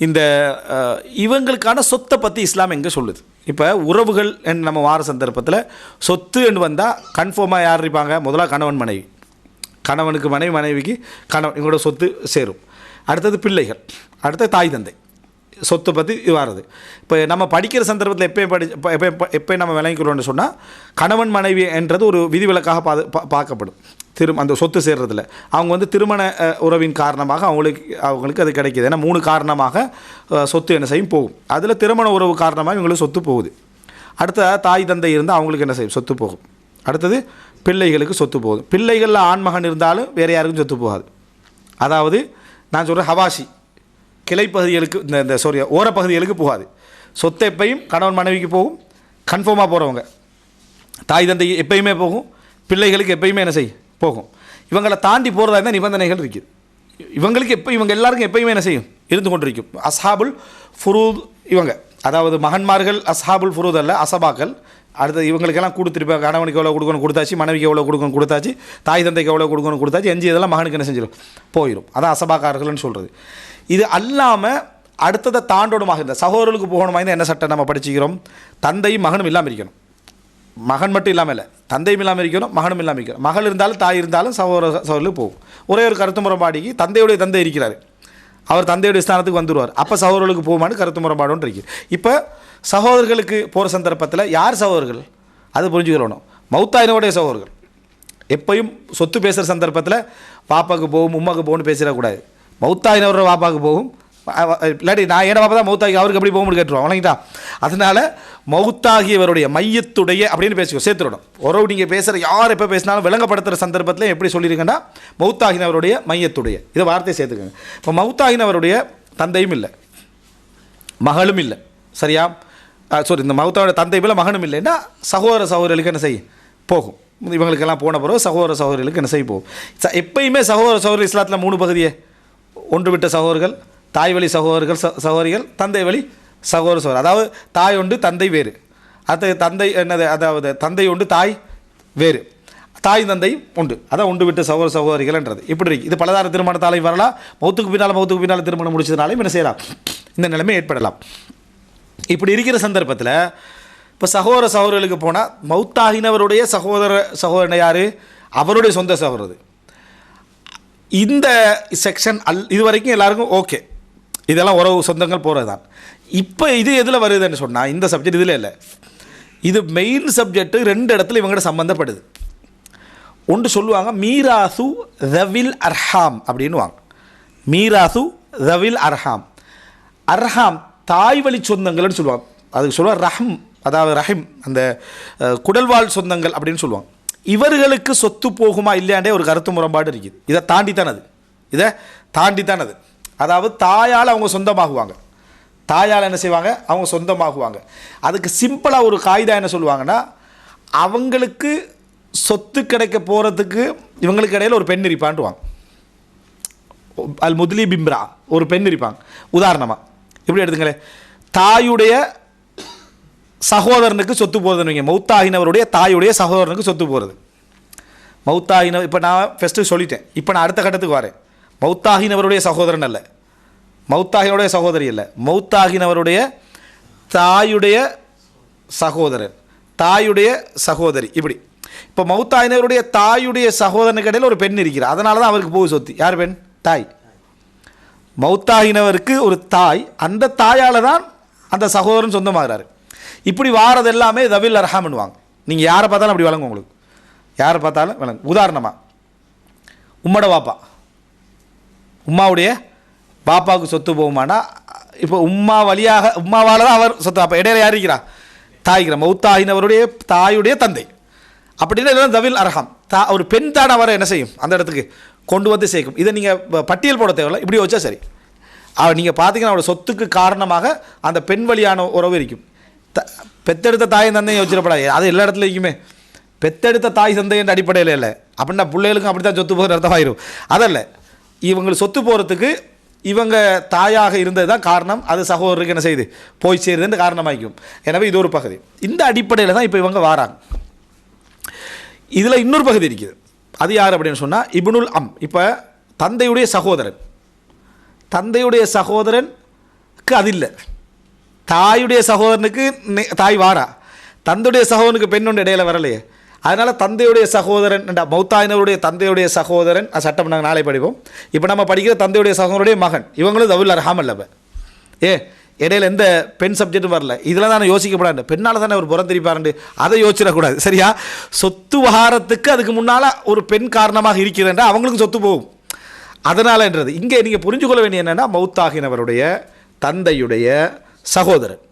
இந்த இவங்களுக்கான சொத்தை பற்றி இஸ்லாம் எங்கே சொல்லுது? இப்போ உறவுகள் என் நம்ம வார சந்தர்ப்பத்தில் சொத்து என்று வந்தால் கன்ஃபார்மாக யார் இருப்பாங்க? முதலாக கணவன் மனைவி. கணவனுக்கு மனைவி மனைவிக்கு கணவன் இவங்களோட சொத்து சேரும். அடுத்தது பிள்ளைகள். அடுத்தது தாய் தந்தை. சொத்தை பற்றி இது இப்போ நம்ம படிக்கிற சந்தர்ப்பத்தில் எப்போயும் படி எப்போ எப்போ நம்ம விளங்கிக்கிறோம்னு சொன்னால் கணவன் மனைவி என்றது ஒரு விதிவிலக்காக பா பா- பார்க்கப்படும். திரு அந்த சொத்து சேர்றதுல. அவங்க வந்து திருமண உறவின் காரணமாக அவங்களுக்கு அவங்களுக்கு அது கிடைக்கிது. ஏன்னா மூணு காரணமாக சொத்து என்ன செய்யும்? போகும். அதில் திருமண உறவு காரணமாக இவங்களுக்கு சொத்து போகுது. அடுத்த தாய் தந்தை இருந்தால் அவங்களுக்கு என்ன செய்யும்? சொத்து போகும். அடுத்தது பிள்ளைகளுக்கு சொத்து போகுது. பிள்ளைகளில் ஆண்மகன் இருந்தாலும் வேறு யாருக்கும் சொத்து போகாது. அதாவது நான் சொல்கிறேன் ஹவாஷி கிளைப்பகுதிகளுக்கு இந்த இந்த சாரி ஓரப்பகுதிகளுக்கு போகாது. சொத்து எப்பையும் கணவன் மனைவிக்கு போகும். கன்ஃபார்மாக போகிறவங்க தாய் தந்தை எப்பயுமே போகும். பிள்ளைகளுக்கு எப்பயுமே என்ன செய்யும்? போகும். இவங்களை தாண்டி போகிறதா இருந்தால் நிபந்தனைகள் இருக்குது. இவங்களுக்கு எப்போ இவங்க எல்லாருக்கும் எப்பயுமே என்ன செய்யும்? இருந்து கொண்டிருக்கும். அசாபுல் ஃபுரூத் இவங்க. அதாவது மகன்மார்கள் அசாபுல் ஃபுரூத் அல்ல அசபாக்கள். அடுத்து இவங்களுக்கெல்லாம் கொடுத்துருப்பா கணவனுக்கு எவ்வளோ கொடுக்கணும் கொடுத்தாச்சு மனைவிக்கு எவ்வளோ கொடுக்கணும் கொடுத்தாச்சு தாய் தந்தைக்கு எவ்வளோ கொடுக்கணும் கொடுத்தாச்சு எஞ்சி இதெல்லாம் மகனுக்கு என்ன செஞ்சிடும் போயிடும் அதான் அசபாக்காரர்கள்னு சொல்கிறது இது அல்லாமல் அடுத்ததை தாண்டோடுமாக இந்த சகோதரர்களுக்கு போகணுமா? இருந்தால் என்ன சட்டம் நம்ம படிச்சுக்கிறோம்? தந்தையும் மகனும் இல்லாமல் இருக்கணும். மகன் மட்டும் இல்லாமல் இல்லை தந்தையும் இல்லாமல் இருக்கணும் மகனும் இல்லாமல் இருக்கணும். மகள் இருந்தாலும் தாய் இருந்தாலும் சகோதர சகோதரில் போகும். ஒரே ஒரு கருத்து முறைப்பாடிக்கு தந்தையுடைய தந்தை இருக்கிறார். அவர் தந்தையுடைய ஸ்தானத்துக்கு வந்துடுவார் அப்போ சகோதரர்களுக்கு போகுமான்னு கருத்து முறைப்பாடு இருக்கு. இப்போ சகோதரர்களுக்கு போகிற சந்தர்ப்பத்தில் யார் சகோதரர்கள்? அது புரிஞ்சுக்கிறணும் மௌத்தாயினுடைய சகோதரர்கள். எப்பையும் சொத்து பேசுகிற சந்தர்ப்பத்தில் பாப்பாவுக்கு போகும் உமாவுக்கு போகும்னு பேசிடக்கூடாது. மௌத்தாயினவரோட பாப்பாவுக்கு போகும் இல்லாட்டி நான் ஏன பாப்பா தான் மௌத்தாகி அவருக்கு எப்படி போகும்னு கேட்டுருவோம். வணங்கிட்டா அதனால மௌத்தாகியவருடைய மையத்துடைய அப்படின்னு பேசிக்கோ சேர்த்துடணும். உறவு நீங்கள் பேசுகிற யார் எப்போ பேசினாலும் விளங்கப்படுத்துகிற சந்தர்ப்பத்தில் எப்படி சொல்லியிருக்கேன்னா மௌத்தாகினவருடைய மையத்துடைய. இதை வார்த்தையை சேர்த்துக்கோங்க. இப்போ மௌத்தாகினவருடைய தந்தையும் இல்லை. மகளும் இல்லை. சரியா? சாரி இந்த மௌத்தாவோட தந்தை போல மகனும் இல்லைன்னா சகோதர சகோதரிகளுக்கு என்ன செய்யும்? போகும். இவங்களுக்கெல்லாம் போன பிறகு சகோதர சகோதரிகளுக்கு என்ன செய்ய போகும். எப்பயுமே சகோதர சகோதரி இஸ்லாத்தில் மூணு பகுதியே. ஒன்று விட்ட சகோதரர்கள் தாய் வழி சகோதரர்கள் ச- சகோதரிகள் தந்தை வழி சகோதர சகோதரர். அதாவது தாய் உண்டு தந்தை வேறு. அது தந்தை என்னது அதாவது தந்தை உண்டு தாய் வேறு. தாய் தந்தை உண்டு. அதான் உண்டு விட்டு சகோதர சகோதரிகள்ன்றது இப்படி இருக்கு. இது பலதார திருமணத்தாலையும் வரலாம். மௌத்துக்கு பின்னால் மௌத்துக்கு பின்னால் திருமணம் முடிச்சதுனாலையும் என்ன செய்யலாம்? இந்த நிலைமை ஏற்படலாம். இப்படி இருக்கிற சந்தர்ப்பத்தில் இப்போ சகோதர சகோதரர்களுக்கு போனால் மௌத்தாகினவருடைய சகோதர சகோதரனை யார்? அவருடைய சொந்த சகோதரர். இந்த செக்ஷன் அல் இது வரைக்கும் எல்லாருக்கும் ஓகே இதெல்லாம் உறவு சொந்தங்கள் போகிறது தான் இப்போ இது எதில் வருதுன்னு சொன்னால் இந்த சப்ஜெக்ட் இதில் இல்லை. இது மெயின் சப்ஜெக்ட்டு ரெண்டு இடத்துல இவங்கள்ட்ட சம்மந்தப்படுது ஒன்று சொல்லுவாங்க மீராசு ரவில் அர்ஹாம் அப்படின்னுவாங்க. மீராசு ரவில் அர்ஹாம் அர்ஹாம் தாய் வழி சொந்தங்கள்னு சொல்லுவாங்க. அதுக்கு சொல்லுவாங்க ரஹம் அதாவது ரஹிம் அந்த குடல்வாழ் சொந்தங்கள் அப்படின்னு சொல்லுவாங்க. இவர்களுக்கு சொத்து போகுமா இல்லையாண்டே ஒரு கருத்து முரண்பாடு இருக்குது. இதை தாண்டி அது. இதை தாண்டி அது. அதாவது தாயால் அவங்க சொந்தமாகுவாங்க. தாயால் என்ன செய்வாங்க? அவங்க சொந்தமாகுவாங்க. அதுக்கு சிம்பிளாக ஒரு காய்தா என்ன சொல்லுவாங்கன்னா அவங்களுக்கு சொத்து கிடைக்க போகிறதுக்கு இவங்களுக்கு இடையில ஒரு பெண் இருப்பான்ட்டுவாங்க. அல் முதலி பிம்ரா ஒரு பெண் இருப்பாங்க. உதாரணமாக இப்படி எடுத்துங்களேன் தாயுடைய சகோதரனுக்கு சொத்து போகிறதுன்னு வைங்க. மௌத்தாகினவருடைய தாயுடைய சகோதரனுக்கு சொத்து போகிறது மௌத்தாகின இப்போ நான் ஃபஸ்ட்டு சொல்லிட்டேன். இப்போ நான் அடுத்த கட்டத்துக்கு வரேன். மௌத்தாகினவருடைய சகோதரன் அல்ல. மௌத்தாகினவருடைய சகோதரி அல்ல. மௌத்தாகினவருடைய தாயுடைய சகோதரன் தாயுடைய சகோதரி. இப்படி. இப்போ மௌத்தாயினவருடைய தாயுடைய சகோதரனுக்கு இடையில் ஒரு பெண் இருக்கிறார். அதனால தான் அவருக்கு போகுது சொத்து. யார் பெண்? தாய். மௌத்தாகினவருக்கு ஒரு தாய். அந்த தாயால் தான் அந்த சகோதரன் சொந்தமாகிறாரு. இப்படி வாரது எல்லாமே தவில் அர்ஹாம்னுவாங்க நீங்கள் யாரை பார்த்தாலும் அப்படி வழங்கும் உங்களுக்கு. யாரை பார்த்தாலும் வழங்கும். உதாரணமாக உம்மட வாப்பா. உம்மாவுடைய பாப்பாவுக்கு சொத்து போகுமானா இப்போ உம்மா வழியாக உம்மாவால் தான் அவர் சொத்து அப்போ இடையில யார் இருக்கிறா? தாய்கிற மௌத்தாகினவருடைய தாயுடைய தந்தை. அப்படின்னா தவில் அரகம் தா ஒரு பெண் தான் அவரை என்ன செய்யும்? அந்த இடத்துக்கு கொண்டு வந்து சேர்க்கும். இதை நீங்கள் பட்டியல் போட தேவையில்ல. இப்படி வச்சா சரி. அவர் நீங்கள் பார்த்தீங்கன்னா அவரோட சொத்துக்கு காரணமாக அந்த பெண் வழியான உறவு இருக்கும். த பெத்தெடுத்த தாய் தந்தையும் வச்சிடப்படாது அது எல்லா இடத்துலையுமே பெத்தெடுத்த தாய் தந்தை என்ற அடிப்படையில் இல்லை. அப்படின்னா பிள்ளைகளுக்கும் அப்படி தான் சொத்து போகிற அர்த்தமாயிரும். அதல்ல இவங்க சொத்து போகிறதுக்கு இவங்க தாயாக இருந்தது தான் காரணம். அது சகோதரருக்கு என்ன செய்யுது போய் சேருதுன்னு காரணமாக்கும் எனவே இது ஒரு பகுதி. இந்த அடிப்படையில் தான் இப்போ இவங்க வாராங்க. இதில் இன்னொரு பகுதி இருக்குது. அது யார் அப்படின்னு சொன்னால் இபுனுல் அம். இப்போ தந்தையுடைய சகோதரன். தந்தையுடைய சகோதரனுக்கு அது இல்லை. தாயுடைய சகோதரனுக்கு நெ- தாய் வாரா. தந்தையுடைய சகோதரனுக்கு பெண் ஒன்று இடையில வரலையே. அதனால் தந்தையுடைய சகோதரன் என்ற மௌத்தாயினருடைய தந்தையுடைய சகோதரன் அது சட்டம் நாங்கள் நாளை படிப்போம். இப்போ நம்ம படிக்கிற தந்தையுடைய சகோதரனுடைய மகன் இவங்களும் தவில் அர்ஹாம் அல்லவ ஏ இடையில எந்த பெண் சப்ஜெக்ட்டும் வரல. இதில் தானே யோசிக்கப்படாது. பெண்ணால் தானே அவர் புறந்திருப்பாருண்டு அதை யோசிச்சிடக்கூடாது. சரியா? சொத்து வகாரத்துக்கு அதுக்கு முன்னால் ஒரு பெண் காரணமாக இருக்கிறேன்டா அவங்களுக்கும் சொத்து போகும். அதனாலன்றது. இங்கே நீங்கள் புரிஞ்சு கொள்ள வேண்டிய என்னென்னா மௌத்தாகினவருடைய தந்தையுடைய சகோதரன்.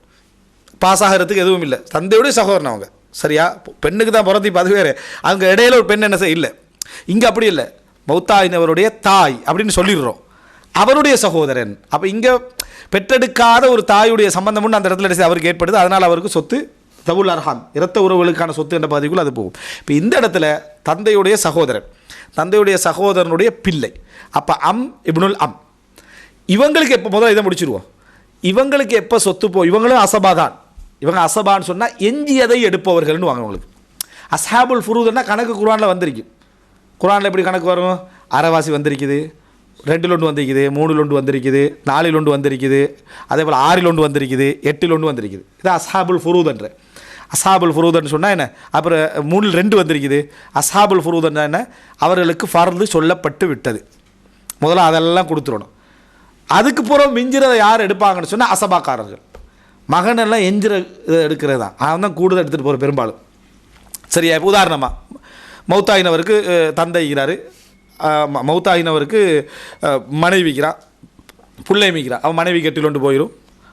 பாஸ் ஆகிறதுக்கு எதுவும் இல்லை. தந்தையுடைய சகோதரன் அவங்க. சரியா? பெண்ணுக்கு தான் பிறந்து அது வேறு. அவங்க இடையில ஒரு பெண் என்ன செய்ய இல்லை. இங்கே அப்படி இல்லை. மௌத்தாயினவருடைய தாய் அப்படின்னு சொல்லிடுறோம். அவருடைய சகோதரன். அப்போ இங்கே பெற்றெடுக்காத ஒரு தாயுடைய சம்பந்தம் ஒன்று அந்த இடத்துல அவருக்கு ஏற்படுது. அதனால் அவருக்கு சொத்து தபுல் அர்ஹான் இரத்த உறவுகளுக்கான சொத்து என்ற பகுதிக்குள் அது போகும். இப்போ இந்த இடத்துல தந்தையுடைய சகோதரன் தந்தையுடைய சகோதரனுடைய பிள்ளை அப்போ அம் இப்னுல் அம். இவங்களுக்கு எப்போ முதல்ல இதை முடிச்சிருவோம். இவங்களுக்கு எப்போ சொத்து போ இவங்களும் அசபா தான் இவங்க அசபான்னு சொன்னால் எஞ்சியதை எடுப்பவர்கள்னு வாங்க உங்களுக்கு. அசாபுல் ஃபுரூதுன்னா கணக்கு குரானில் வந்திருக்கு. குரானில் எப்படி கணக்கு வரும்? அரைவாசி வந்திருக்குது ரெண்டு லொண்டு வந்திருக்குது மூணு லொண்டு வந்திருக்குது நாலு லொண்டு வந்திருக்குது அதே போல் ஆறு லொண்டு வந்திருக்குது எட்டு லொண்டு வந்திருக்குது. இது அசாபுல் ஃபுரூதுன்ற. அசாபுல் ஃபுரூதன் சொன்னால் என்ன? அப்புறம் மூணில் ரெண்டு வந்திருக்குது. அசாபுல் ஃபுரூதன் என்ன? அவர்களுக்கு ஃபர்து சொல்லப்பட்டு விட்டது. முதல்ல அதெல்லாம் கொடுத்துடணும். அதுக்கு பிறகு மிஞ்சிறதை யார் எடுப்பாங்கன்னு சொன்னால் அசபாக்காரர்கள். மகனெல்லாம் எஞ்சிற இதை எடுக்கிறது தான் அவன் தான் கூடுதல் எடுத்துகிட்டு போகிற பெரும்பாலும். சரியா இப்போ உதாரணமாக மௌத்தாயினவருக்கு அஹ், தந்தை மௌத்தாயினவருக்கு மனைவிக்கிறான் மனைவிக்கிறா புள்ளை அவன் மனைவி கெட்டில் ஒன்று போயிடும்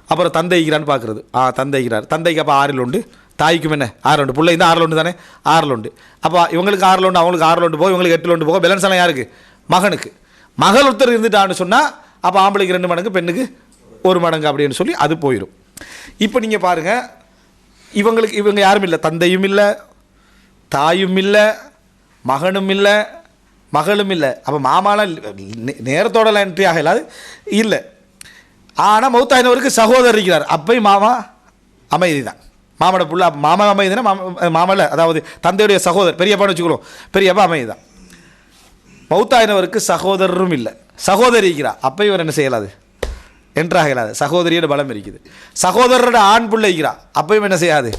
அப்புறம் தந்தை பார்க்குறது ஆ தந்தைக்கிறார் தந்தைக்கு அப்போ ஆறில் உண்டு. தாய்க்கும் என்ன? ஆறு உண்டு. பிள்ளை இந்த ஆறில் உண்டு தானே? ஆறில் உண்டு. அப்போ இவங்களுக்கு ஆறில் உண்டு அவங்களுக்கு ஆறில் உண்டு போக இவங்களுக்கு எட்டில் உண்டு போகும். பேலன்ஸ் எல்லாம் யாருக்கு? மகனுக்கு. மகள் ஒருத்தர் இருந்துட்டான்னு சொன்னால் அப்போ ஆம்பளைக்கு ரெண்டு மடங்கு பெண்ணுக்கு ஒரு மடங்கு அப்படின்னு சொல்லி அது போயிடும் இப்போ நீங்கள் பாருங்கள் இவங்களுக்கு இவங்க யாரும் இல்லை. தந்தையும் இல்லை தாயும் இல்லை மகனும் இல்லை மகளும் இல்லை. அப்போ மாமாலாம் நே- நேரத்தோடலாம் என்ட்ரி ஆகலாது இல்லை. ஆனால் மௌத்தாயினவருக்கு சகோதரர் இருக்கிறார். அப்பையும் மாமா அமைதி தான் மாமோட புள்ள மாமா அமைதினா மாமா மாமல்ல அதாவது தந்தையுடைய சகோதரர் பெரியப்பான்னு வச்சுக்கிறோம் பெரியப்பா அமைதி தான் மௌத்தாயினவருக்கு சகோதரரும் இல்லை. சகோதரி இருக்கிறா அப்போ இவர் என்ன செய்யலாது என்றாக இயலாது சகோதரியோட பலம் இருக்குது. சகோதரரோட ஆண் பிள்ளைக்கிறான் அப்பயும் என்ன செய்யாது?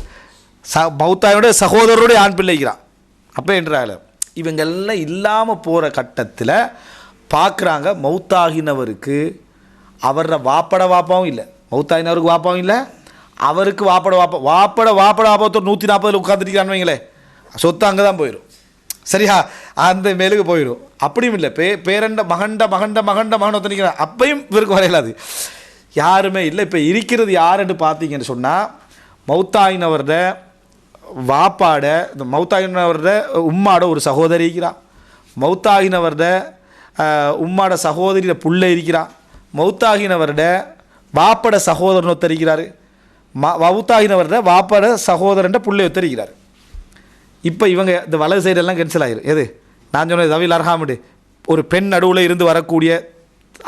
ச மௌத்தாயோட சகோதரருடைய ஆண் பிள்ளைக்கிறான் அப்போ என்றாகல. இவங்கெல்லாம் இல்லாமல் போகிற கட்டத்தில் பார்க்குறாங்க மௌத்தாகினவருக்கு அவரோட வாப்பட வாப்பாவும் இல்லை. மௌத்தாகினவருக்கு வாப்பாவும் இல்லை. அவருக்கு வாப்பட வாப்பா வாப்பட வாப்பட வாப்பத்தோடு நூற்றி நாற்பதில் உட்காந்துருக்கிறான்னு வைங்களேன். சொத்து அங்கே தான் போயிடும் சரியா? அந்த மேலுக்கு போயிடும் அப்படியும் இல்லை. பே பேரண்ட மகண்ட மகண்ட மகண்ட மகன் ஒருத்தனிக்கிறான் அப்பையும் இவருக்கு வரையலாது. யாருமே இல்லை. இப்போ இருக்கிறது யாருன்னு பார்த்தீங்கன்னு சொன்னால் மௌத்தாயினவரோட வாப்பாட இந்த மௌத்தாயினவரோட உம்மாட ஒரு சகோதரி இருக்கிறா. மௌத்தாகினவரோட உம்மாட சகோதரியோட புள்ள இருக்கிறா. மௌத்தாகினவரோட வாப்பட சகோதரன் ஒத்தரிக்கிறார் ம மௌத்தாகினவரோட வாப்பட சகோதரன் புள்ளை ஒத்தரிக்கிறார் இப்போ இவங்க இந்த வலது சைடெல்லாம் கேன்சல் ஆயிரும் எது? நான் சொன்னது தவில் அர்ஹாமுடு. ஒரு பெண் நடுவில் இருந்து வரக்கூடிய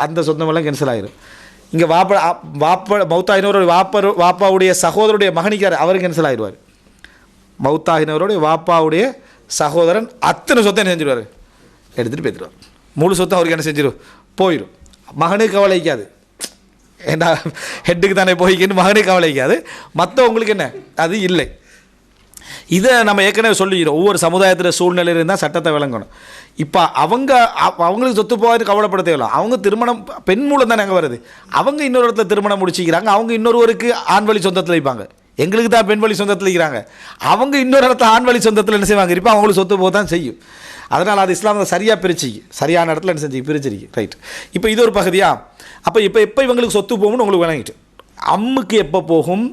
அந்த சொந்தமெல்லாம் கேன்சல் ஆயிரும் இங்கே வாப்ப வாப்ப மௌத்தாகினவருடைய வாப்பர் வாப்பாவுடைய சகோதரருடைய மகனிக்கார் அவர் கேன்சல் ஆயிடுவார் மௌத்தாகினவருடைய வாப்பாவுடைய சகோதரன் அத்தனை சொத்தை என்ன செஞ்சிருவார்? எடுத்துகிட்டு போய்த்துருவார் முழு சொத்தை அவருக்கு என்ன செஞ்சிடும் போயிடும் மகனுக்கு கவலைக்காது ஏன்னா ஹெட்டுக்கு தானே போய்க்கின்னு மகனே கவலைக்காது மற்றவங்களுக்கு என்ன? அது இல்லை. இதை நம்ம ஏற்கனவே சொல்லிக்கிறோம். ஒவ்வொரு சமுதாயத்தில் சூழ்நிலையில் இருந்தால் சட்டத்தை விளங்கணும். இப்போ அவங்க அவங்களுக்கு சொத்து போகாது கவலைப்பட தேவையில்ல. அவங்க திருமணம் பெண் மூலம் தானே அங்கே வருது. அவங்க இன்னொரு இடத்துல திருமணம் முடிச்சிக்கிறாங்க. அவங்க இன்னொருவருக்கு ஆண் வழி சொந்தத்தில் வைப்பாங்க. எங்களுக்கு தான் பெண் வழி சொந்தத்தில் இருக்கிறாங்க அவங்க இன்னொரு இடத்துல ஆண் வழி சொந்தத்தில் என்ன செய்வாங்க? இப்போ அவங்களுக்கு சொத்து போக தான் செய்யும். அதனால் அது இஸ்லாமில் சரியாக பிரிச்சிக்கு. சரியான இடத்துல என்ன செஞ்சு பிரிச்சிருக்கு. ரைட் இப்போ இது ஒரு பகுதியாக அப்போ இப்போ எப்போ இவங்களுக்கு சொத்து போகும்னு உங்களுக்கு விளங்கிட்டு. அம்முக்கு எப்போ போகும்?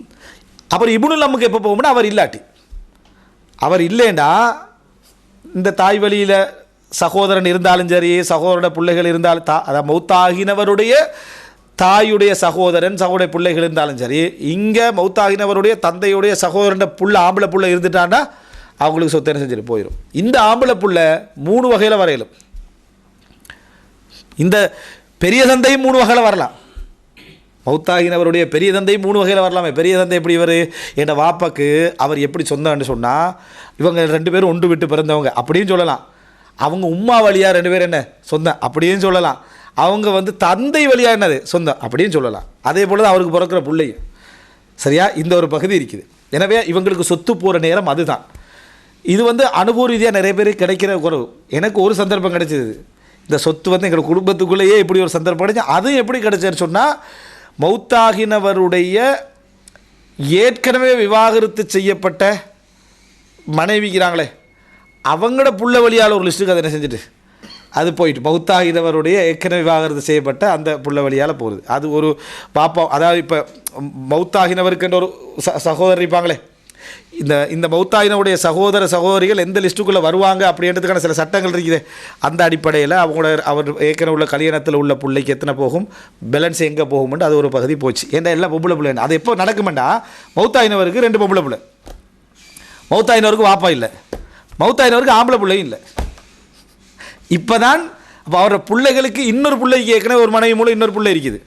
அப்புறம் இபுனுல் அம்முக்கு எப்போ போகும்னா அவர் இல்லாட்டி. அவர் இல்லைண்டா இந்த தாய் வழியில் சகோதரன் இருந்தாலும் சரி சகோதரோட பிள்ளைகள் இருந்தாலும் தா அதாவது மௌத்தாகினவருடைய தாயுடைய சகோதரன் சகோதர பிள்ளைகள் இருந்தாலும் சரி இங்கே மௌத்தாகினவருடைய தந்தையுடைய சகோதரன் புள்ள ஆம்பளை புள்ள இருந்துட்டான்னா அவங்களுக்கு சொத்தனை செஞ்சுட்டு போயிடும் இந்த ஆம்பளை புள்ள மூணு வகையில் வரையலும். இந்த பெரிய தந்தையும் மூணு வகையில் வரலாம். மௌத்தாகினவருடைய பெரிய தந்தை மூணு வகையில் வரலாமே. பெரிய தந்தை எப்படி இவர்? என் வாப்பாக்கு அவர் எப்படி சொந்தம்னு சொன்னால் இவங்க ரெண்டு பேரும் ஒன்று விட்டு பிறந்தவங்க. அப்படின்னு சொல்லலாம். அவங்க உம்மா வழியாக ரெண்டு பேரும் என்ன? சொந்தம். அப்படின்னு சொல்லலாம். அவங்க வந்து தந்தை வழியாக என்னது? சொந்தம். அப்படின்னு சொல்லலாம். அதே போல் தான் அவருக்கு பிறக்கிற பிள்ளையும். சரியா? இந்த ஒரு பகுதி இருக்குது. எனவே இவங்களுக்கு சொத்து போகிற நேரம் அதுதான். இது வந்து அனுபவ ரீதியாக நிறைய பேர் கிடைக்கிற குறவு. எனக்கு ஒரு சந்தர்ப்பம் கிடைச்சிது இந்த சொத்து வந்து எங்கள் குடும்பத்துக்குள்ளேயே இப்படி ஒரு சந்தர்ப்பம் கிடைச்சி அதுவும் எப்படி கிடைச்சேன்னு சொன்னால் மௌத்தாகினவருடைய ஏற்கனவே விவாகரத்து செய்யப்பட்ட மனைவிக்கிறாங்களே அவங்களோட புள்ள வழியால் ஒரு லிஸ்ட்டுக்கு அதை என்ன செஞ்சுட்டு? அது போயிட்டு மௌத்தாகினவருடைய ஏற்கனவே விவாகரத்து செய்யப்பட்ட அந்த புள்ள வழியால் போகுது. அது ஒரு பாப்பா அதாவது இப்போ மௌத்தாகினவருக்குன்ற ஒரு ச சகோதரர் இருப்பாங்களே இந்த இந்த மௌத்தாயினவுடைய சகோதர சகோதரிகள் எந்த லிஸ்ட்டுக்குள்ளே வருவாங்க அப்படின்றதுக்கான சில சட்டங்கள் இருக்குது. அந்த அடிப்படையில் அவங்களோட அவர் ஏற்கனவே உள்ள கல்யாணத்தில் உள்ள பிள்ளைக்கு எத்தனை போகும்? பேலன்ஸ் எங்கே போகும்னு அது ஒரு பகுதி போச்சு. ஏன்னா எல்லாம் பொம்பளை பிள்ளை அது எப்போ நடக்குமெண்டா? மௌத்தாயினவருக்கு ரெண்டு பொம்பளை பிள்ளை. மௌத்தாயினவருக்கு வாப்பா இல்லை. மௌத்தாயினவருக்கு ஆம்பளை பிள்ளையும் இல்லை. இப்போ தான் அப்போ அவரோட பிள்ளைகளுக்கு இன்னொரு பிள்ளைக்கு ஏற்கனவே ஒரு மனைவி மூலம் இன்னொரு பிள்ளை இருக்குது.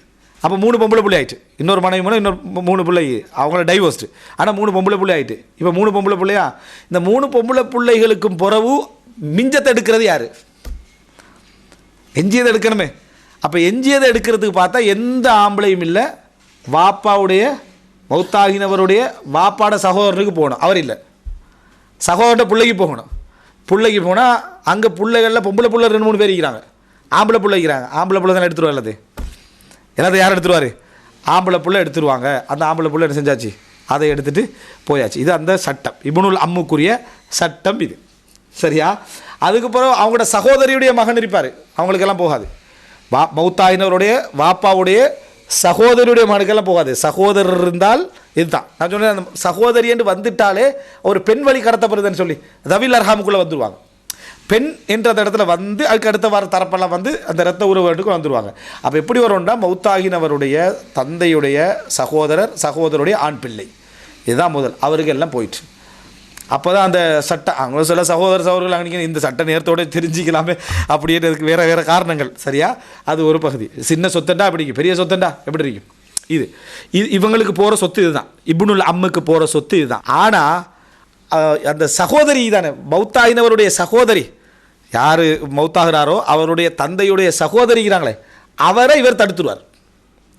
அப்போ மூணு பொம்பளை பிள்ளை ஆயிட்டு. இன்னொரு மனைவி மூலம் இன்னொரு மூணு பிள்ளை அவங்கள டைவோர்ஸ்டு ஆனால் மூணு பொம்பளை பிள்ளை ஆயிட்டு. இப்போ மூணு பொம்பளை பிள்ளையா? இந்த மூணு பொம்பளை பிள்ளைகளுக்கும் பிறவு மிஞ்சத்தை எடுக்கிறது யார்? எஞ்சியதை எடுக்கணுமே. அப்போ எஞ்சியதை எடுக்கிறதுக்கு பார்த்தா எந்த ஆம்பளையும் இல்லை. வாப்பாவுடைய மௌத்தாகினவருடைய வாப்பாட சகோதரனுக்கு போகணும். அவர் இல்லை. சகோதர பிள்ளைக்கு போகணும். பிள்ளைக்கு போனால் அங்கே பிள்ளைகளில் பொம்பளை பிள்ளை ரெண்டு மூணு பேர் இருக்கிறாங்க. ஆம்பளை பிள்ளை இருக்கிறாங்க. ஆம்பளை பிள்ளை தானே எடுத்துகிட்டு அது எல்லாத்தையும் யார் எடுத்துருவார்? ஆம்பளை பிள்ளை எடுத்துருவாங்க. அந்த ஆம்பளை பிள்ளை என்ன செஞ்சாச்சு? அதை எடுத்துகிட்டு போயாச்சு. இது அந்த சட்டம். இபுனுல் அம்முக்குரிய சட்டம் இது. சரியா? அதுக்கப்புறம் அவங்களோட சகோதரியுடைய மகன் இருப்பார். அவங்களுக்கெல்லாம் போகாது. வா மௌத்தாயினருடைய வாப்பாவுடைய சகோதரியுடைய மகனுக்கெல்லாம் போகாது. சகோதரர் இருந்தால் இதுதான். நான் சொன்னேன் அந்த சகோதரி என்று வந்துட்டாலே ஒரு பெண் வழி கடத்தப்படுதுன்னு சொல்லி ரவில் அர்ஹாமுக்குள்ளே வந்துடுவாங்க பெண் என்ற அந்த இடத்துல வந்து அதுக்கு அடுத்த வார தரப்பெல்லாம் வந்து அந்த இரத்த உறவுகளுக்கு வந்துடுவாங்க அப்போ எப்படி வரும்னா மௌத்தாகினவருடைய தந்தையுடைய சகோதரர் சகோதரருடைய ஆண் பிள்ளை. இதுதான் முதல். அவருக்கு எல்லாம் போயிட்டு. அப்போ தான் அந்த சட்டம் அவங்க சில சகோதர சகோதரர்கள் அங்கே இந்த சட்ட நேரத்தோட தெரிஞ்சிக்கலாமே அப்படின்றதுக்கு வேறு வேறு காரணங்கள். சரியா? அது ஒரு பகுதி. சின்ன சொத்தண்டா அப்படி பெரிய சொத்தண்டா எப்படி இருக்கும் இது. இது இவங்களுக்கு போகிற சொத்து இதுதான். இப்னுல் அம்முக்கு போகிற சொத்து இதுதான். ஆனால் அந்த சகோதரி தானே மௌத்தாயினவருடைய சகோதரி. யார் மௌத்தாகிறாரோ அவருடைய தந்தையுடைய சகோதரிங்கிறாங்களே அவரை இவர் தடுத்துருவார்.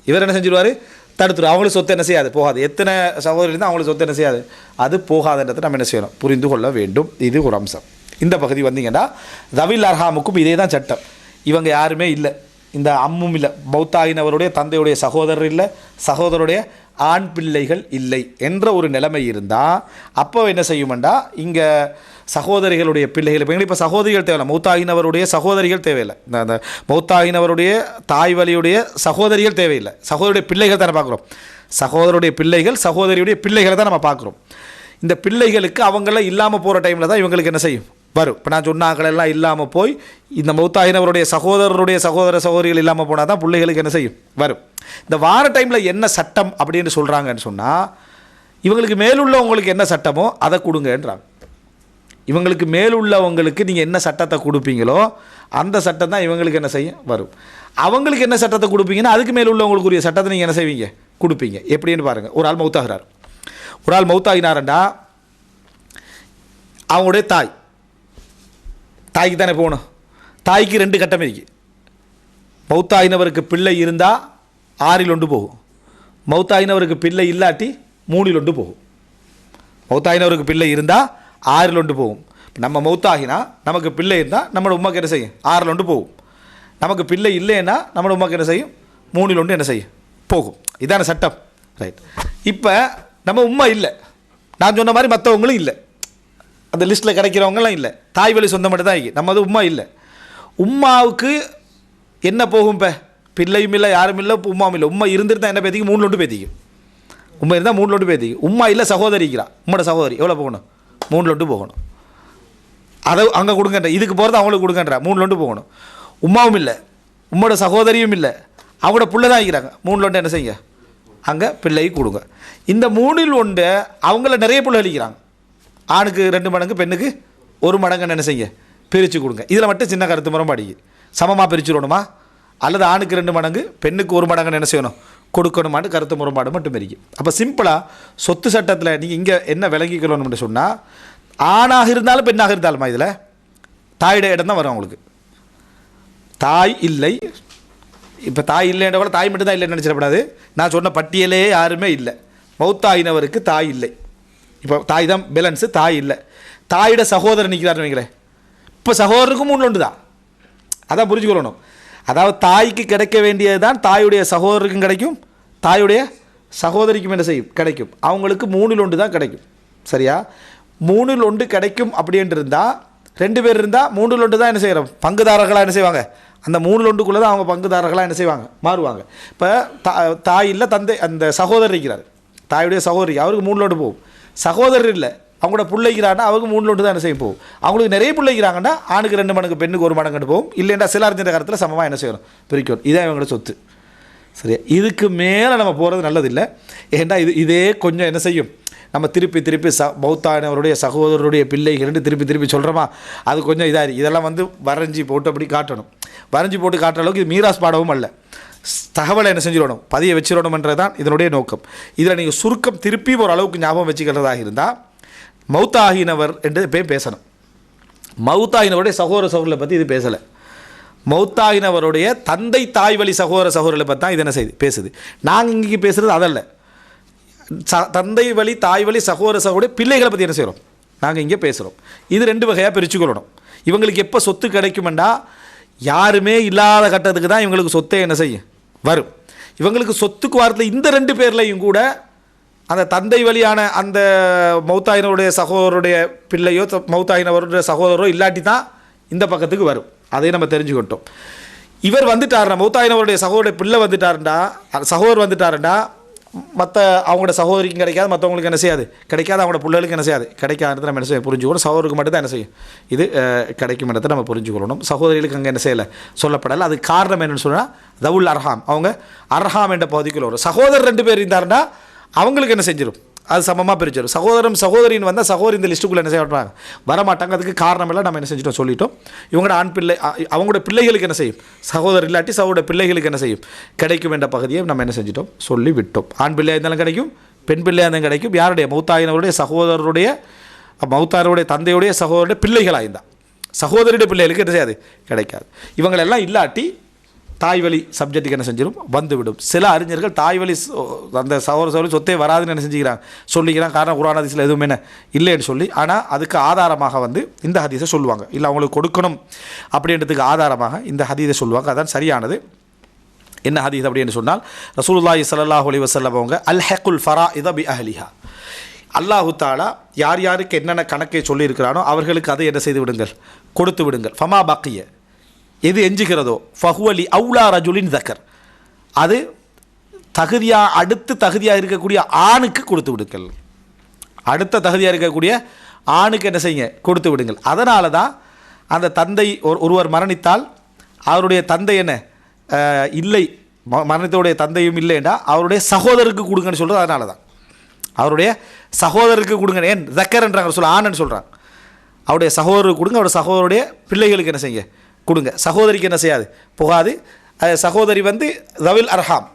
இவர் என்ன செஞ்சிருவார்? தடுத்துருவார். அவங்களுக்கு சொத்து என்ன செய்யாது? போகாது. எத்தனை சகோதரி இருந்தால் அவங்களுக்கு சொத்து என்ன செய்யாது? அது போகாதுன்றதை நம்ம என்ன செய்யணும்? புரிந்து கொள்ள வேண்டும். இது ஒரு அம்சம். இந்த பகுதி வந்தீங்கன்னா ரவில் அர்ஹாமுக்கும் இதே தான் சட்டம். இவங்க யாருமே இல்லை. இந்த அம்மும் இல்லை. பௌத்தாயினவருடைய தந்தையுடைய சகோதரர் இல்லை. சகோதரருடைய ஆண் பிள்ளைகள் இல்லை என்ற ஒரு நிலைமை இருந்தால் அப்போ என்ன செய்யுமெண்டா? இங்கே சகோதரிகளுடைய பிள்ளைகள் இப்போ இப்போ சகோதரிகள் தேவையில்லை மௌத்தாகினவருடைய சகோதரிகள் தேவையில்லை. இந்த அந்த மௌத்தாகினவருடைய தாய் வழியுடைய சகோதரிகள் தேவையில்லை. சகோதரியுடைய பிள்ளைகள் தானே பார்க்குறோம். சகோதரருடைய பிள்ளைகள் சகோதரியுடைய பிள்ளைகளை தான் நம்ம பார்க்குறோம். இந்த பிள்ளைகளுக்கு அவங்கள இல்லாமல் போகிற டைமில் தான் இவங்களுக்கு என்ன செய்யும்? வரும். இப்போ நான் சொன்னாக்கள் எல்லாம் இல்லாமல் போய் இந்த மௌத்தாயினவருடைய சகோதரருடைய சகோதர சகோதரிகள் இல்லாமல் போனால் தான் பிள்ளைகளுக்கு என்ன செய்யும்? வரும். இந்த வார டைமில் என்ன சட்டம் அப்படின்னு சொல்கிறாங்கன்னு சொன்னால் இவங்களுக்கு மேலுள்ளவங்களுக்கு என்ன சட்டமோ அதை கொடுங்கன்றாங்க. இவங்களுக்கு மேலுள்ளவங்களுக்கு நீங்கள் என்ன சட்டத்தை கொடுப்பீங்களோ அந்த சட்டம் தான் இவங்களுக்கு என்ன செய்யும்? வரும். அவங்களுக்கு என்ன சட்டத்தை கொடுப்பீங்கன்னா அதுக்கு மேல் உள்ளவங்களுக்குரிய சட்டத்தை நீங்கள் என்ன செய்வீங்க? கொடுப்பீங்க. எப்படின்னு பாருங்கள் ஒரு ஆள் மௌத்தாகிறார். ஒரு ஆள் மௌத்தாகினாரண்டா அவங்களுடைய தாய். தாய்க்கு தானே போகணும்? தாய்க்கு ரெண்டு கட்டம் இருக்குது மௌத்தாயினவருக்கு பிள்ளை இருந்தால் ஆறில் ஒன்று போகும். மௌத்தாயினவருக்கு பிள்ளை இல்லாட்டி மூணில் ஒன்று போகும். மௌத்தாயினவருக்கு பிள்ளை இருந்தால் ஆறில் ஒன்று போகும். நம்ம மௌத்தாகினா நமக்கு பிள்ளை இருந்தால் நம்மளோட உமாக்கு என்ன செய்யும்? ஆறில் ஒன்று போகும். நமக்கு பிள்ளை இல்லைன்னா நம்மளோட உமாக்கு என்ன செய்யும்? மூணில் ஒன்று என்ன செய்யும்? போகும். இதான சட்டம். ரைட் இப்போ நம்ம உம்மா இல்லை. நான் சொன்ன மாதிரி மற்றவங்களும் இல்லை. அந்த லிஸ்ட்டில் கிடைக்கிறவங்கலாம் இல்லை. தாய் வழி சொந்தம் மட்டும் தான் இருக்கு. நம்ம அது உம்மா இல்லை. உம்மாவுக்கு என்ன போகும் இப்போ? பிள்ளையும் இல்லை யாரும் இல்லை இப்ப இல்லை. உம்மா இருந்துட்டு தான் என்ன பேத்திக்கு? மூணு லொண்டு பேத்திக்கும் உமா இருந்தால் மூணு லொண்டு பேத்திக்கும் உம்மா இல்லை சகோதரிக்கிறா உம்மோட சகோதரி. எவ்வளோ போகணும்? மூணு லொண்டு போகணும். அதை அங்கே கொடுங்கன்ற. இதுக்கு போகிறது அவங்களுக்கு கொடுங்கன்ற. மூணு லொண்டு போகணும். உம்மாவும் இல்லை. உம்மோட சகோதரியும் இல்லை. அவங்களோட பிள்ளை தான் ஆகிக்கிறாங்க மூணு லொண்டு என்ன செய்யுங்க? அங்கே பிள்ளைக்கு கொடுங்க. இந்த மூணில் ஒன்று அவங்கள நிறைய புள்ள அளிக்கிறாங்க ஆணுக்கு ரெண்டு மடங்கு பெண்ணுக்கு ஒரு மடங்குன்னு என்ன செய்யுங்க? பிரித்து கொடுங்க. இதில் மட்டும் சின்ன கருத்து முறைப்பாடிக்கு சமமாக பிரிச்சுடணுமா அல்லது ஆணுக்கு ரெண்டு மடங்கு பெண்ணுக்கு ஒரு மடங்குன்னு என்ன செய்யணும்? கொடுக்கணுமான்னு கருத்து முறைப்பாடு மட்டும் இருக்கு அப்போ சிம்பிளாக சொத்து சட்டத்தில் நீங்கள் இங்கே என்ன விளங்கிக்கணும்னு சொன்னால் ஆணாக இருந்தாலும் பெண்ணாக இருந்தாலுமா இதில்? தாயிட இடம் தான் வரும் அவங்களுக்கு. தாய் இல்லை. இப்போ தாய் இல்லைன்ற கூட தாய் மட்டும்தான் இல்லைன்னு நினச்சிடக்கூடாது. நான் சொன்ன பட்டியலே யாருமே இல்லை. மௌத்தாயினவருக்கு தாய் இல்லை. இப்போ தாய் தான் பேலன்ஸு தாய் இல்லை. தாயோட சகோதரன் நிற்கிறாருன்னு வைங்களேன் இப்போ சகோதரருக்கும் மூணு ஒன்று தான். அதான் புரிஞ்சுக்கொள்ளணும். அதாவது தாய்க்கு கிடைக்க வேண்டியது தான் தாயுடைய சகோதரருக்கும் கிடைக்கும் தாயுடைய சகோதரிக்கும் என்ன செய்யும்? கிடைக்கும். அவங்களுக்கு மூணில் ஒன்று தான் கிடைக்கும். சரியா? மூணில் ஒன்று கிடைக்கும் அப்படின்ட்டு இருந்தால் ரெண்டு பேர் இருந்தால் மூணில் ஒன்று தான் என்ன செய்கிறோம் பங்குதாரர்களாக என்ன செய்வாங்க? அந்த மூணில் ஒன்றுக்குள்ளே தான் அவங்க பங்குதாரர்களாக என்ன செய்வாங்க? மாறுவாங்க. இப்போ தா தாய் இல்லை தந்தை அந்த சகோதரர் இருக்கிறார். தாயுடைய சகோதரி அவருக்கு மூணில் ஒன்று போகும். சகோதரர் இல்லை. அவங்களோட பிள்ளைக்கிறாங்கன்னா அவங்க மூணு லோட்டு தான் என்ன செய்யும்? போகும். அவங்களுக்கு நிறைய பிள்ளைக்கிறாங்கன்னா ஆணுக்கு ரெண்டு மடங்கு பெண்ணுக்கு ஒரு மடங்கு போகும். இல்லைன்னா சில அறிஞர் காலத்தில் சமமாக என்ன செய்யணும்? பிரிக்கணும். இதான் இவங்களோட சொத்து. சரியா? இதுக்கு மேலே நம்ம போகிறது நல்லதில்லை. ஏன்டா இது இதே கொஞ்சம் என்ன செய்யும்? நம்ம திருப்பி திருப்பி ச பௌத்தானவருடைய சகோதரருடைய பிள்ளைகள் திருப்பி திருப்பி சொல்கிறோமா அது கொஞ்சம் இதாக இருக்குது இதெல்லாம் வந்து வரைஞ்சி போட்டு அப்படி காட்டணும். வரைஞ்சி போட்டு காட்டுற அளவுக்கு இது மீராஸ் பாடவும் அல்ல. தகவலை என்ன செஞ்சிடணும்? பதிய வச்சிடணுன்றது தான் இதனுடைய நோக்கம். இதில் நீங்கள் சுருக்கம் திருப்பி ஒரு அளவுக்கு ஞாபகம் வச்சுக்கிறதாக இருந்தால் மௌத்தாகினவர் என்று எப்பயும் பேசணும். மௌத்தாகினவருடைய சகோதர சகோதரர்களை பற்றி இது பேசலை. மௌத்தாகினவருடைய தந்தை தாய் வழி சகோதர சகோதரர்களை பற்றி தான் இது என்ன செய்யுது பேசுது. நாங்கள் இங்கே பேசுகிறது அதல்ல. ச தந்தை வழி தாய் வழி சகோதர சகோதர பிள்ளைகளை பற்றி என்ன செய்கிறோம் நாங்கள் இங்கே பேசுகிறோம் இது ரெண்டு வகையாக பிரிச்சுக்கொள்ளணும் இவங்களுக்கு எப்போ சொத்து கிடைக்குமெண்டா யாருமே இல்லாத கட்டத்துக்கு தான் இவங்களுக்கு சொத்தை என்ன செய்யும்? வரும். இவங்களுக்கு சொத்துக்கு வாரத்தில் இந்த ரெண்டு பேர்லையும் கூட அந்த தந்தை வழியான அந்த மௌத்தாயினருடைய சகோதரருடைய பிள்ளையோ மௌத்தாயினவருடைய சகோதரரோ இல்லாட்டி தான் இந்த பக்கத்துக்கு வரும். அதையும் நம்ம தெரிஞ்சுக்கிட்டோம். இவர் வந்துட்டாருன்னா மௌத்தாயினவருடைய சகோதரருடைய பிள்ளை வந்துட்டாருண்டா அந்த சகோதரர் வந்துட்டாருண்டா மற்ற அவங்களோட சகோதரிக்கும் கிடைக்காது மற்றவங்களுக்கு என்ன செய்யாது? கிடைக்காது அவங்களோட பிள்ளைகளுக்கு என்ன செய்யாது? கிடைக்காது நம்ம என்ன செய்ய புரிஞ்சுக்கணும். சகோதரருக்கு மட்டும் தான் என்ன செய்யும்? இது கிடைக்கும் இடத்தை நம்ம புரிஞ்சுக்கொள்ளணும். சகோதரிகளுக்கு அங்கே என்ன செய்யலை? சொல்லப்படலை. அதுக்கு காரணம் என்னென்னு சொன்னால் தவுல் அர்ஹாம். அவங்க அர்ஹாம் என்ற பகுதிக்குள்ள வரும். சகோதரர் ரெண்டு பேர் இருந்தாருன்னா அவங்களுக்கு என்ன செஞ்சிடும் அது சமமாக பிரிச்சிடும் சகோதரன் சகோதரின்னு வந்தால் சகோதரி இந்த லிஸ்ட்டுக்குள்ளே என்ன செய்யப்படுறாங்க வரமாட்டாங்க அதுக்கு காரணம் எல்லாம் நம்ம என்ன செஞ்சிட்டோம்? சொல்லிட்டோம். இவங்களோட ஆண் பிள்ளை அவங்களோட பிள்ளைகளுக்கு என்ன செய்யும்? சகோதரர் இல்லாட்டி சகோதர பிள்ளைகளுக்கு என்ன செய்யும்? கிடைக்கும் என்ற பகுதியை நம்ம என்ன செஞ்சிட்டோம்? சொல்லி விட்டோம் ஆண் பிள்ளையாக இருந்தாலும் கிடைக்கும் பெண் பிள்ளையாக இருந்தாலும் கிடைக்கும். யாருடைய? மௌத்தாயினருடைய சகோதரருடைய மௌத்தாருடைய தந்தையுடைய சகோதரருடைய பிள்ளைகளாக இருந்தால் சகோதரியுடைய பிள்ளைகளுக்கு என்ன செய்யாது? கிடைக்காது. இவங்களெல்லாம் இல்லாட்டி தாய் வழி சப்ஜெக்ட்டுக்கு என்ன செஞ்சிடும் வந்துவிடும். சில அறிஞர்கள் தாய் வழி அந்த சகோதர சகோதரி சொத்தே வராதுன்னு என்ன செஞ்சுக்கிறாங்க? சொல்லிக்கிறாங்க. காரணம் குரான் ஹதீஸில் எதுவும் என்ன இல்லைன்னு சொல்லி ஆனால் அதுக்கு ஆதாரமாக வந்து இந்த ஹதீஸை சொல்லுவாங்க. இல்லை அவங்களுக்கு கொடுக்கணும் அப்படின்றதுக்கு ஆதாரமாக இந்த ஹதீஸை சொல்லுவாங்க. அதான் சரியானது. என்ன ஹதீஸ் அப்படின்னு சொன்னால் ரசூலுல்லாஹி சல்லாஹ் அலி வசல்லம் அவங்க அல் ஹக்குல் ஃபரா இதபி பி அஹ்லிஹா அல்லாஹு தாலா யார் யாருக்கு என்னென்ன கணக்கை சொல்லியிருக்கிறானோ அவர்களுக்கு அதை என்ன செய்து விடுங்கள்? கொடுத்து விடுங்கள். ஃபமா பாக்கிய. எது எஞ்சுகிறதோ. ஃபஹுவலி அவுலா ரஜுலின் தக்கர். அது தகுதியாக அடுத்து தகுதியாக இருக்கக்கூடிய ஆணுக்கு கொடுத்து விடுங்கள். அடுத்த தகுதியாக இருக்கக்கூடிய ஆணுக்கு என்ன செய்யுங்க? கொடுத்து விடுங்கள். அதனால தான் அந்த தந்தை ஒரு ஒருவர் மரணித்தால் அவருடைய தந்தை என்ன? இல்லை. ம- மரணத்தோடைய தந்தையும் இல்லைண்டா அவருடைய சகோதரருக்கு கொடுங்கன்னு சொல்கிறது அதனால தான் அவருடைய சகோதரருக்கு கொடுங்க. ஏன்? தக்கர்ன்றாங்க சொல்ல ஆணுன்னு சொல்கிறாங்க அவருடைய சகோதரருக்கு கொடுங்க. அவருடைய சகோதரருடைய பிள்ளைகளுக்கு என்ன செய்யுங்க? கொடுங்க. சகோதரிக்கு என்ன செய்யாது? புகாது. சகோதரி வந்து ரவில் அர்ஹாம்.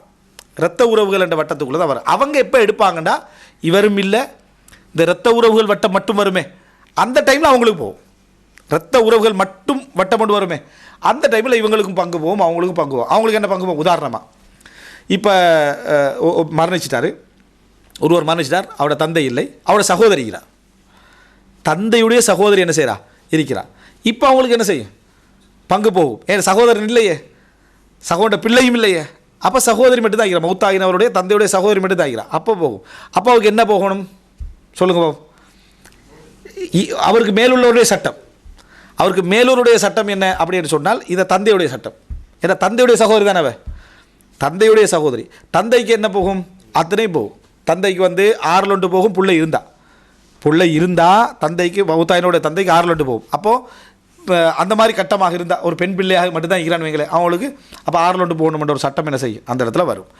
இரத்த உறவுகள் என்ற வட்டத்துக்குள்ளே தான் வரும். அவங்க எப்போ எடுப்பாங்கன்னா இவரும் இல்லை இந்த இரத்த உறவுகள் வட்டம் மட்டும் வருமே. அந்த டைமில் அவங்களுக்கு போகும். இரத்த உறவுகள் மட்டும் வட்டம் கொண்டு வருமே. அந்த டைமில் இவங்களுக்கும் பங்கு போவோம் அவங்களுக்கும் பங்கு போவோம் அவங்களுக்கு என்ன பங்கு போவோம் உதாரணமாக இப்போ மரணிச்சிட்டாரு. ஒருவர் மரணிச்சிட்டார். அவரோட தந்தை இல்லை. அவரோட சகோதரி இருக்கிறார். தந்தையுடைய சகோதரி என்ன செய்கிறா இருக்கிறா இப்போ அவங்களுக்கு என்ன செய்யும்? பங்கு போகும். ஏன் சகோதரன் இல்லையே? சகோதர பிள்ளையும் இல்லையே? அப்போ சகோதரி மட்டும் தான் ஆகிறா மௌத்தாகினவருடைய தந்தையுடைய சகோதரி மட்டும் தான் ஆகிறா அப்போ போகும். அப்போ அவருக்கு என்ன போகணும்? சொல்லுங்க இ- அவருக்கு மேலுள்ளவருடைய சட்டம். அவருக்கு மேலூருடைய சட்டம் என்ன அப்படின்னு சொன்னால் இதை தந்தையுடைய சட்டம். ஏன்னா தந்தையுடைய சகோதரி தானே அவ தந்தையுடைய சகோதரி. தந்தைக்கு என்ன போகும்? அத்தனையும் போகும். தந்தைக்கு வந்து ஆறில் ஒன்று போகும் பிள்ளை இருந்தா. பிள்ளை இருந்தால் தந்தைக்கு மௌத்தாயினுடைய தந்தைக்கு ஆறில் ஒன்று போகும். அப்போது அந்த மாதிரி கட்டமாக இருந்தால் ஒரு பெண் பிள்ளையாக மட்டும்தான் இருக்கிறான்னு வைங்களேன் அவங்களுக்கு அப்போ ஆறுலொண்டு போகணுமென்ற ஒரு சட்டம் என்ன செய்யும்? அந்த இடத்துல வரும்.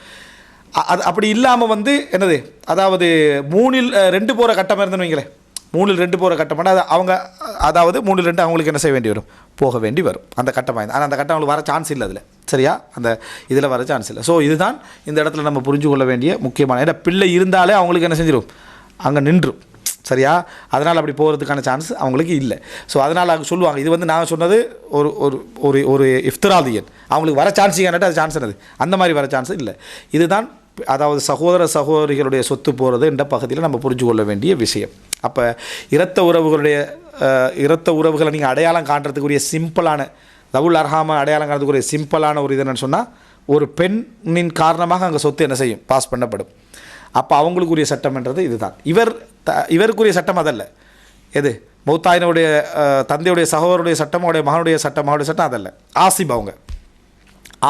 அது அப்படி இல்லாமல் வந்து என்னது? அதாவது மூணில் ரெண்டு போகிற கட்டமாக இருந்தேன்னு வைங்களேன். மூணில் ரெண்டு போகிற கட்டமாக அது அவங்க அதாவது மூணில் ரெண்டு அவங்களுக்கு என்ன செய்ய வேண்டி வரும்? போக வேண்டி வரும். அந்த கட்டமாக இருந்தால் ஆனால் அந்த கட்டம் அவங்களுக்கு வர சான்ஸ் இல்லை அதில். சரியா? அந்த இதில் வர சான்ஸ் இல்லை. ஸோ இதுதான் இந்த இடத்துல நம்ம புரிஞ்சு கொள்ள வேண்டிய முக்கியமான ஏன்னா பிள்ளை இருந்தாலே அவங்களுக்கு என்ன செஞ்சிடும் அங்கே நின்றும். சரியா? அதனால் அப்படி போகிறதுக்கான சான்ஸ் அவங்களுக்கு இல்லை. ஸோ அதனால் அவங்க சொல்லுவாங்க இது வந்து நான் சொன்னது ஒரு ஒரு ஒரு ஒரு இஃப்திராதியன். அவங்களுக்கு வர சான்ஸ் கேட்டால் அது சான்ஸ் என்னது? அந்த மாதிரி வர சான்ஸ் இல்லை. இதுதான் அதாவது சகோதர சகோதரிகளுடைய சொத்து போகிறது என்ற பகுதியில் நம்ம புரிஞ்சு கொள்ள வேண்டிய விஷயம். அப்போ இரத்த உறவுகளுடைய இரத்த உறவுகளை நீங்கள் அடையாளம் காண்றதுக்குரிய சிம்பிளான தவுல் அர்ஹாம அடையாளம் காட்டுறதுக்குரிய சிம்பிளான ஒரு இது என்னன்னு சொன்னால் ஒரு பெண்ணின் காரணமாக அங்கே சொத்து என்ன செய்யும்? பாஸ் பண்ணப்படும். அப்போ அவங்களுக்குரிய சட்டம்ன்றது இதுதான். இவர் த இவருக்குரிய சட்டம் அதல்ல. எது? மௌத்தாயினுடைய தந்தையுடைய சகோதரருடைய சட்டம் அவருடைய மகனுடைய சட்டம் அவருடைய சட்டம் அதல்ல. ஆசிப் அவங்க.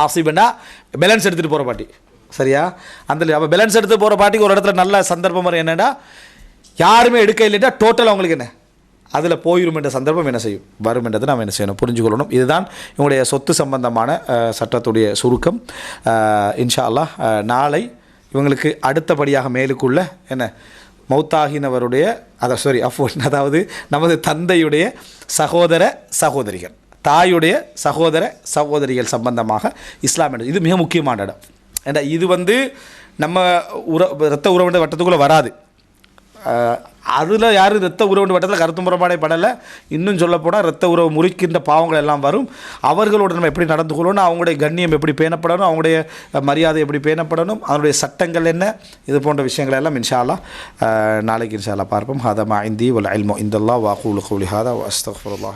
ஆசிப்னா பேலன்ஸ் எடுத்துகிட்டு போகிற பாட்டி. சரியா? அந்த அப்போ பேலன்ஸ் எடுத்து போகிற பாட்டிக்கு ஒரு இடத்துல நல்ல சந்தர்ப்பம் வரும் என்னென்னா யாருமே எடுக்க இல்லைன்னா டோட்டல் அவங்களுக்கு என்ன? அதில் போயிடும் என்ற சந்தர்ப்பம் என்ன செய்யும்? வரும் என்றதை நாம் என்ன செய்யணும்? புரிஞ்சுக்கொள்ளணும் இதுதான் இவங்களுடைய சொத்து சம்பந்தமான சட்டத்துடைய சுருக்கம். இன்ஷா அல்லாஹ் நாளை இவங்களுக்கு அடுத்தபடியாக மேலுக்குள்ள என்ன? மௌத்தாகினவருடைய அதை சாரி அஃபோன் அதாவது நமது தந்தையுடைய சகோதர சகோதரிகள் தாயுடைய சகோதர சகோதரிகள் சம்பந்தமாக இஸ்லாம் என்று இது மிக முக்கியமான இடம். ஏன்னா இது வந்து நம்ம உற ரத்த உறவுன்ற வட்டத்துக்குள்ளே வராது. அதில் யாரும் இரத்த உறவு வட்டத்தில் கருத்து முறைப்பாடே படலை. இன்னும் சொல்லப்போனால் இரத்த உறவு முறிக்கின்ற பாவங்கள் எல்லாம் வரும். அவர்களோடு நம்ம எப்படி நடந்து கொள்ளணும்? அவங்களுடைய கண்ணியம் எப்படி பேணப்படணும்? அவங்களுடைய மரியாதை எப்படி பேணப்படணும்? அதனுடைய சட்டங்கள் என்ன? இது போன்ற விஷயங்கள் எல்லாம் இன்ஷாலா நாளைக்கு இன்ஷாலா பார்ப்போம். ஹதமா இந்தி வல் அல்மோ இந்தல்லா வாக்கூலு கௌலி ஹாதா அஸ்தஃபுல்லா